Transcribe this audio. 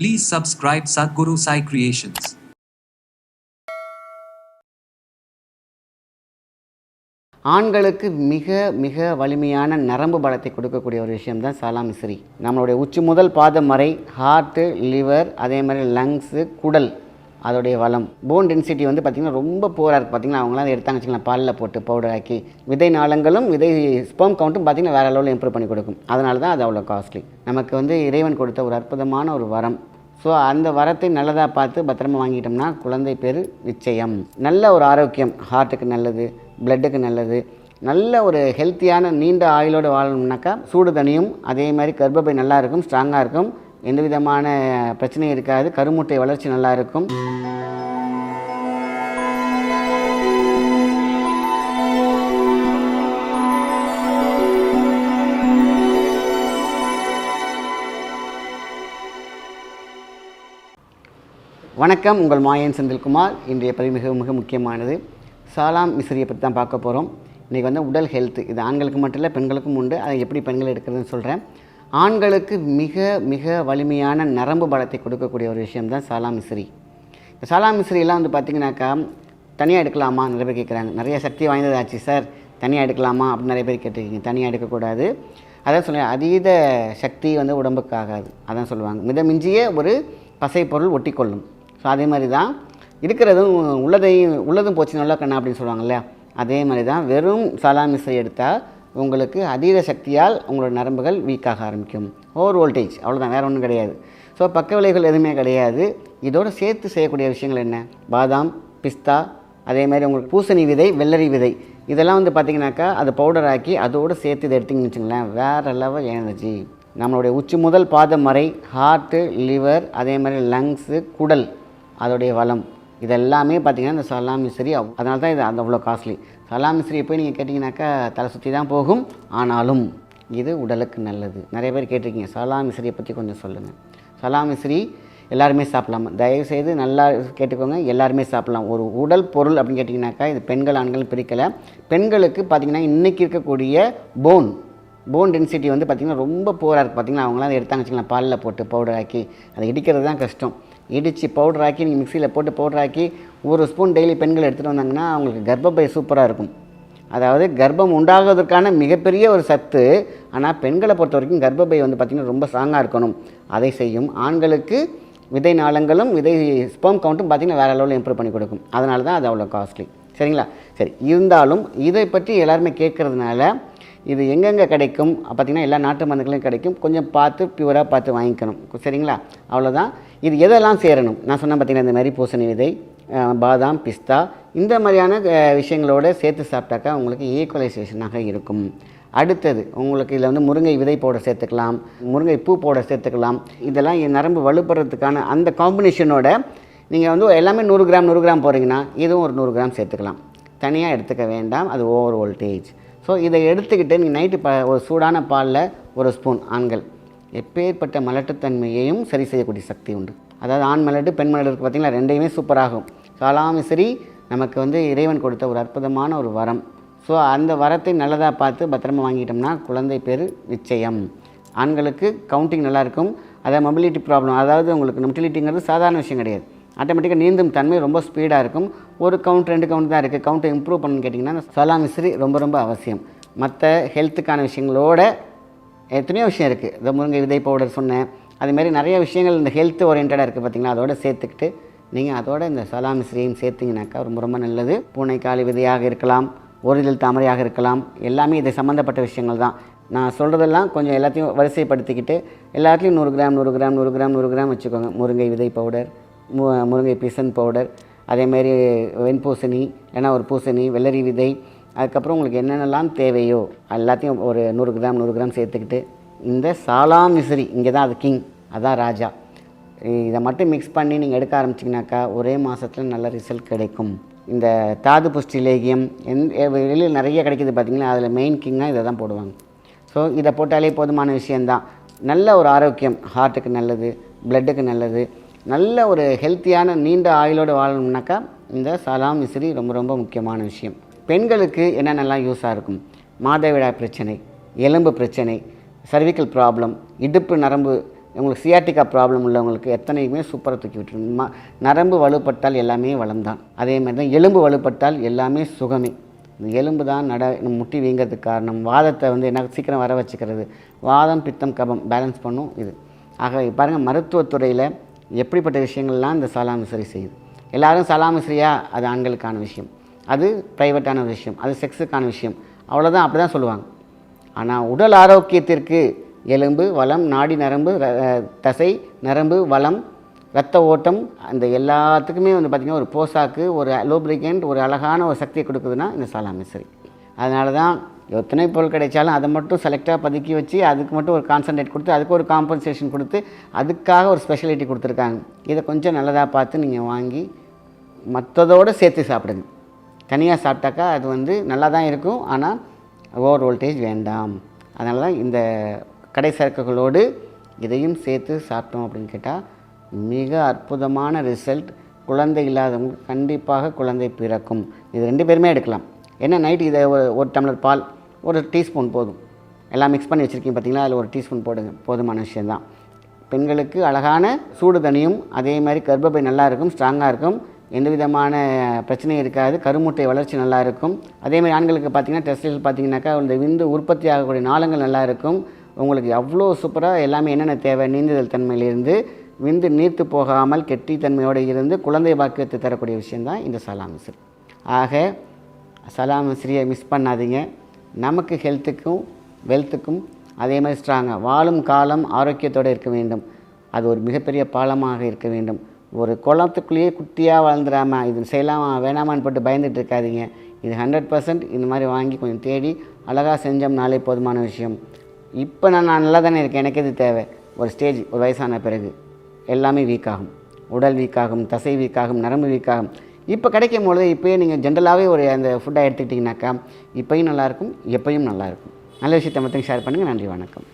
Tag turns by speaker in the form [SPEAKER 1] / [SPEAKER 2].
[SPEAKER 1] Please subscribe Sadhguru Sai Creations.
[SPEAKER 2] ஆண்களுக்கு மிக மிக வலிமையான நரம்பு பலத்தை கொடுக்கக்கூடிய ஒரு விஷயம் தான் சாலாமிஸ்ரி நம்மளுடைய உச்சி முதல் பாதம் வரை ஹார்ட்டு லிவர் அதே மாதிரி லங்ஸு குடல் அதோடைய வளம். போன் டென்சிட்டி வந்து பார்த்திங்கன்னா ரொம்ப போராக இருக்குது பார்த்திங்கன்னா அவங்களாம் எடுத்தாங்க வச்சுக்கலாம் பாலில் போட்டு பவுடர் ஆக்கி விதை நாளங்களும் விதை ஸ்பெர்ம் கவுண்ட்டும் பார்த்திங்கன்னா வேறு லெவலில் இம்ப்ரூவ் பண்ணி கொடுக்கும். அதனால தான் அது அவ்வளோ காஸ்ட்லி நமக்கு வந்து இறைவன் கொடுத்த ஒரு அற்புதமான ஒரு வரம். ஸோ அந்த வரத்தை நல்லதாக பார்த்து பத்திரமா வாங்கிட்டோம்னா குழந்தை பேர் நிச்சயம். நல்ல ஒரு ஆரோக்கியம். ஹார்ட்டுக்கு நல்லது பிளட்டுக்கு நல்லது. நல்ல ஒரு ஹெல்த்தியான நீண்ட ஆயுளோடு வாழணும்னாக்கா சூடு தனியும் அதே மாதிரி கர்ப்பப்பை நல்லா இருக்கும் ஸ்ட்ராங்காக இருக்கும். எந்த விதமான பிரச்சனையும் இருக்காது. கருமுட்டை வளர்ச்சி நல்லா இருக்கும். வணக்கம். உங்கள் மாயன் செந்தில்குமார். இன்றைய பதிவு மிக மிக முக்கியமானது. சாலாம் மிஸ்ரியை பற்றி தான் பார்க்க போகிறோம் இன்றைக்கி வந்து உடல் ஹெல்த் இது ஆண்களுக்கு மட்டும் இல்லை பெண்களுக்கும் உண்டு. அதை எப்படி பெண்கள் எடுக்கிறதுன்னு சொல்கிறேன் ஆண்களுக்கு மிக மிக வலிமையான நரம்பு பலத்தை கொடுக்கக்கூடிய ஒரு விஷயம் தான் சாலாமிஸ்ரி இந்த சாலாமிஸ்ரிலாம் வந்து பார்த்திங்கனாக்கா தனியாக எடுக்கலாமா? நிறைய பேர் கேட்குறாங்க நிறைய சக்தி வாய்ந்ததாச்சு சார். தனியாக எடுக்கலாமா? அப்படின்னு நிறைய பேர் கேட்டிருக்கீங்க. தனியாக எடுக்கக்கூடாது. அதான் சொல்லுவேன் அதீத சக்தி வந்து உடம்புக்கு ஆகாது அதான் சொல்லுவாங்க. மிதமிஞ்சிய ஒரு பசை பொருள் ஒட்டிக்கொள்ளும். ஸோ அதே மாதிரி தான் இருக்கிறதும் உள்ளதையும் உள்ளதும் போச்சு நல்லா கண்ணா அப்படின்னு சொல்லுவாங்க அதே மாதிரி தான் வெறும் சலாமிசை எடுத்தால் உங்களுக்கு அதீத சக்தியால் உங்களோட நரம்புகள் வீக்காக ஆரம்பிக்கும். ஓவர் வோல்டேஜ் அவ்வளோதான் வேறு ஒன்றும் கிடையாது. ஸோ பக்க விளைவுகள் எதுவுமே கிடையாது. இதோடு சேர்த்து செய்யக்கூடிய விஷயங்கள் என்ன? பாதாம் பிஸ்தா அதே மாதிரி உங்களுக்கு பூசணி விதை வெள்ளரி விதை. இதெல்லாம் வந்து பார்த்திங்கனாக்கா அது பவுடர் ஆக்கி அதோடு சேர்த்து இதை எடுத்திங்கன்னு வச்சுங்களேன் வேறு லெவல் எனர்ஜி நம்மளுடைய உச்சி முதல் பாதம் வரை ஹார்ட்டு லிவர் அதே மாதிரி லங்ஸு குடல் அதோடைய வளம். இதெல்லாமே பார்த்திங்கன்னா இந்த சலாமிஸ்ரி அதனால தான் இது அந்த அவ்வளோ காஸ்ட்லி சலாமிஸ்ரியை போய் நீங்கள் கேட்டிங்கனாக்கா தலை சுற்றி தான் போகும். ஆனாலும் இது உடலுக்கு நல்லது. நிறைய பேர் கேட்டிருக்கீங்க. சலாமிஸ்ரியை பற்றி கொஞ்சம் சொல்லுங்கள் சலாமிஸ்ரி எல்லாருமே சாப்பிடலாம். தயவுசெய்து நல்லா கேட்டுக்கோங்க. எல்லாருமே சாப்பிடலாம். ஒரு உடல் பொருள் அப்படின்னு கேட்டிங்கனாக்கா இது பெண்கள் ஆண்கள் பிரிக்கலை. பெண்களுக்கு பார்த்திங்கன்னா இன்றைக்கி இருக்கக்கூடிய போன் போன் டென்சிட்டி வந்து பார்த்திங்கன்னா ரொம்ப போராக இருக்குது பார்த்திங்கன்னா அவங்களாம் அதை எடுத்தாங்க வச்சுக்கலாம் பாலில் போட்டு பவுடர் ஆக்கி அதை இடிக்கிறது தான் கஷ்டம். இடித்து பவுடர் ஆக்கி நீங்கள் மிக்சியில் போட்டு பவுடர் ஆக்கி ஒரு ஸ்பூன் டெய்லி பெண்கள் எடுத்துகிட்டு வந்தாங்கன்னா அவங்களுக்கு கர்ப்பப்பை சூப்பராக இருக்கும். அதாவது கர்ப்பம் உண்டாகுவதற்கான மிகப்பெரிய ஒரு சத்து ஆனால் பெண்களை பொறுத்த வரைக்கும் கர்ப்பப்பை வந்து பார்த்திங்கன்னா ரொம்ப ஸ்ட்ராங்காக இருக்கணும். அதை செய்யும். ஆண்களுக்கு விதை நாளங்களும் விதை ஸ்பெர்ம் கவுண்ட்டும் பார்த்திங்கன்னா வேறு லெவலில் இம்ப்ரூவ் பண்ணி கொடுக்கும். அதனால தான் அது அவ்வளோ காஸ்ட்லி சரிங்களா? சரி இருந்தாலும் இதை பற்றி எல்லாருமே கேட்குறதுனால இது எங்கெங்கே கிடைக்கும்? பார்த்திங்கன்னா எல்லா நாட்டு மருந்துகளையும் கிடைக்கும். கொஞ்சம் பார்த்து பியூராக பார்த்து வாங்கிக்கணும். சரிங்களா? அவ்வளோதான் இது எதெல்லாம் சேரணும்? நான் சொன்னேன் பார்த்திங்கன்னா இந்த மாதிரி பூசணி விதை பாதாம் பிஸ்தா இந்த மாதிரியான விஷயங்களோடு விஷயங்களோட சேர்த்து சாப்பிட்டாக்கா உங்களுக்கு ஈக்குவலைசேஷனாக இருக்கும். அடுத்தது உங்களுக்கு இதில் வந்து முருங்கை விதை போட சேர்த்துக்கலாம். முருங்கை பூ போட சேர்த்துக்கலாம். இதெல்லாம் என் நரம்பு வலுப்படுறதுக்கான அந்த காம்பினேஷனோட நீங்கள் வந்து எல்லாமே நூறு கிராம் நூறு கிராம் போகிறீங்கன்னா இதுவும் ஒரு நூறு கிராம் சேர்த்துக்கலாம். தனியாக எடுத்துக்க வேண்டாம். அது ஓவர் வோல்டேஜ் ஸோ இதை எடுத்துக்கிட்டு நீங்கள் நைட்டு ப ஒரு சூடான பாலில் ஒரு ஸ்பூன் ஆண்கள். எப்பேற்பட்ட மலட்டுத்தன்மையையும் சரி செய்யக்கூடிய சக்தி உண்டு. அதாவது ஆண் மலட்டு பெண் மலட்டு இருக்குது பார்த்தீங்களா ரெண்டையுமே சூப்பராகும் காலாமிசரி நமக்கு வந்து இறைவன் கொடுத்த ஒரு அற்புதமான ஒரு வரம். ஸோ அந்த வரத்தை நல்லதாக பார்த்து பத்திரமா வாங்கிட்டோம்னா குழந்தை பேர் நிச்சயம். ஆண்களுக்கு கவுண்டிங் நல்லாயிருக்கும் அதை மொபிலிட்டி ப்ராப்ளம் அதாவது உங்களுக்கு மொபிலிட்டிங்கிறது சாதாரண விஷயம் கிடையாது. ஆட்டோமேட்டிக்காக நீந்தும் தன்மை ரொம்ப ஸ்பீடாக இருக்கும். ஒரு கவுண்ட் ரெண்டு கவுண்ட் தான் இருக்குது கவுண்ட்டை இம்ப்ரூவ் பண்ணணும்னு கேட்டிங்கன்னா சலாமிஸ்ரி ரொம்ப ரொம்ப அவசியம். மற்ற ஹெல்த்துக்கான விஷயங்களோட எத்தனையோ விஷயம் இருக்குது இந்த முருங்கை விதை பவுடர் சொன்னேன். அதுமாரி நிறைய விஷயங்கள் இந்த ஹெல்த் ஓரியன்டாக இருக்குது பார்த்திங்கனா அதோட சேர்த்துக்கிட்டு நீங்கள் அதோட இந்த சலாமிஸ்ரியும் சேர்த்திங்கனாக்கா ரொம்ப ரொம்ப நல்லது. பூனைக்காளி விதையாக இருக்கலாம் ஒரிதல் தாமரையாக இருக்கலாம். எல்லாமே இது சம்மந்தப்பட்ட விஷயங்கள் தான். நான் சொல்கிறதெல்லாம் கொஞ்சம் எல்லாத்தையும் வரிசைப்படுத்திக்கிட்டு எல்லாத்துலேயும் நூறு கிராம் நூறு கிராம் நூறு கிராம் நூறு கிராம் வச்சுக்கோங்க. முருங்கை விதை பவுடர் மு முருங்கை பிசன் பவுடர் அதேமாரி வெண்பூசணி இல்லைன்னா ஒரு பூசணி வெள்ளரி விதை அதுக்கப்புறம் உங்களுக்கு என்னென்னலாம் தேவையோ எல்லாத்தையும் ஒரு நூறு கிராம் நூறு கிராம் சேர்த்துக்கிட்டு இந்த சாலாம் மிசிறி இங்கே தான் அது கிங் அதான் ராஜா. இதை மட்டும் மிக்ஸ் பண்ணி நீங்கள் எடுக்க ஆரம்பிச்சிங்கனாக்கா ஒரே மாதத்தில் நல்ல ரிசல்ட் கிடைக்கும். இந்த தாது புஷ்டி லேகியம் எந் வெளியில் நிறைய கிடைக்கிது பார்த்தீங்களா அதில் மெயின் கிங்காக இதை தான் போடுவாங்க. ஸோ இதை போட்டாலே போதுமான விஷயந்தான் நல்ல ஒரு ஆரோக்கியம் ஹார்ட்டுக்கு நல்லது ப்ளட்டுக்கு நல்லது நல்ல ஒரு ஹெல்த்தியான நீண்ட ஆயுளோடு வாழணும்னாக்கா இந்த சலாம் விசிறி ரொம்ப ரொம்ப முக்கியமான விஷயம். பெண்களுக்கு என்னென்னலாம் யூஸாக இருக்கும்? மாதவிடாய் பிரச்சனை எலும்பு பிரச்சனை சர்விக்கல் ப்ராப்ளம் இடுப்பு நரம்பு உங்களுக்கு சியாட்டிக்கா ப்ராப்ளம் உள்ளவங்களுக்கு எத்தனையுமே சூப்பராக தூக்கி விட்டுரும். ம நரம்பு வலுப்பட்டால் எல்லாமே வளம்தான். அதே மாதிரி தான் எலும்பு வலுப்பட்டால் எல்லாமே சுகமே. இந்த எலும்பு தான் நட முட்டி வீங்கிறதுக்கு காரணம். வாதத்தை வந்து என்ன சீக்கிரம் வர வச்சுக்கிறது. வாதம் பித்தம் கபம் பேலன்ஸ் பண்ணும் இது. ஆக பாருங்கள் மருத்துவத்துறையில் எப்படிப்பட்ட விஷயங்கள்லாம் இந்த சாலாமி சரி செய்யுது. எல்லாரும் சலாமிசரியா அது ஆண்களுக்கான விஷயம். அது ப்ரைவேட்டான விஷயம். அது செக்ஸுக்கான விஷயம். அவ்வளோதான் அப்படி தான் சொல்லுவாங்க. ஆனால் உடல் ஆரோக்கியத்திற்கு எலும்பு வளம் நாடி நரம்பு ர- தசை நரம்பு வளம் ரத்த ஓட்டம் அந்த எல்லாத்துக்குமே வந்து பார்த்திங்கன்னா ஒரு போசாக்கு ஒரு லூப்ரிகண்ட் ஒரு அழகான ஒரு சக்தியை கொடுக்குதுன்னா இந்த சாலாமிசரி அதனால தான் எத்தனை பொருள் கிடைச்சாலும் அதை மட்டும் செலக்டாக பதுக்கி வச்சு அதுக்கு மட்டும் ஒரு கான்சன்ட்ரேட் கொடுத்து அதுக்கு ஒரு காம்பன்சேஷன் கொடுத்து அதுக்காக ஒரு ஸ்பெஷலிட்டி கொடுத்துருக்காங்க. இதை கொஞ்சம் நல்லதாக பார்த்து நீங்கள் வாங்கி மற்றதோடு சேர்த்து சாப்பிடுங்க. தனியாக சாப்பிட்டாக்கா அது வந்து நல்லா தான் இருக்கும். ஆனால் ஓவர் வோல்டேஜ் வேண்டாம். அதனால தான் இந்த கடை சரக்குகளோடு இதையும் சேர்த்து சாப்பிட்டோம் அப்படின்னு கேட்டால் மிக அற்புதமான ரிசல்ட் குழந்தை இல்லாதவங்க கண்டிப்பாக குழந்தை பிறக்கும். இது ரெண்டு பேருமே எடுக்கலாம். என்ன நைட்டு இதை ஒரு ஒரு டம்ளர் பால் ஒரு டீஸ்பூன் போதும். எல்லாம் மிக்ஸ் பண்ணி வச்சுருக்கீங்க பார்த்தீங்களா அதில் ஒரு டீஸ்பூன் போடுங்க. போதுமான விஷயந்தான் பெண்களுக்கு அழகான சூடு தனியும் அதே மாதிரி கர்ப்பப்பை நல்லா இருக்கும் ஸ்ட்ராங்காக இருக்கும். எந்த விதமான பிரச்சனையும் இருக்காது. கருமுட்டை வளர்ச்சி நல்லா இருக்கும். அதே மாதிரி ஆண்களுக்கு பார்த்தீங்கன்னா டெஸ்டில் பார்த்தீங்கன்னாக்கா இந்த விந்து உற்பத்தி ஆகக்கூடிய நாளங்கள் நல்லா இருக்கும். உங்களுக்கு அவ்வளோ சூப்பராக எல்லாமே என்னென்ன தேவை? நீந்துதல் தன்மையிலிருந்து விந்து நீர்த்து போகாமல் கெட்டித்தன்மையோடு இருந்து குழந்தை பாக்கியத்தை தரக்கூடிய விஷயந்தான் இந்த சலாமிசர் ஆக சலாமிஸ்ரியை மிஸ் பண்ணாதீங்க. நமக்கு ஹெல்த்துக்கும் வெல்த்துக்கும் அதே மாதிரி ஸ்ட்ராங்காக வாழும் காலம் ஆரோக்கியத்தோடு இருக்க வேண்டும். அது ஒரு மிகப்பெரிய பாலமாக இருக்க வேண்டும். ஒரு குளத்துக்குள்ளேயே குட்டியாக வாழ்ந்துடாம இது செய்யலாமா வேணாமான்னு போட்டு பயந்துட்டு இருக்காதிங்க. இது ஹண்ட்ரட் பர்சன்ட் இந்த மாதிரி வாங்கி கொஞ்சம் தேடி அழகாக செஞ்சோம்னாலே போதுமான விஷயம். இப்போ நான் நான் நல்லா தானே இருக்கேன். எனக்கு எது தேவை? ஒரு ஸ்டேஜ் ஒரு வயசான பிறகு. எல்லாமே வீக்காகும் உடல் வீக்காகும் தசை வீக்காகும் நரம்பு வீக்காகும் இப்போ கிடைக்கும் பொழுது இப்போயே நீங்கள் ஜென்ரலாகவே ஒரு அந்த ஃபுட்டை எடுத்துக்கிட்டிங்கனாக்கா இப்போயும் நல்லாயிருக்கும் எப்பயும் நல்லாயிருக்கும். நல்ல விஷயத்தை மட்டும் ஷேர் பண்ணுங்கள் நன்றி வணக்கம்.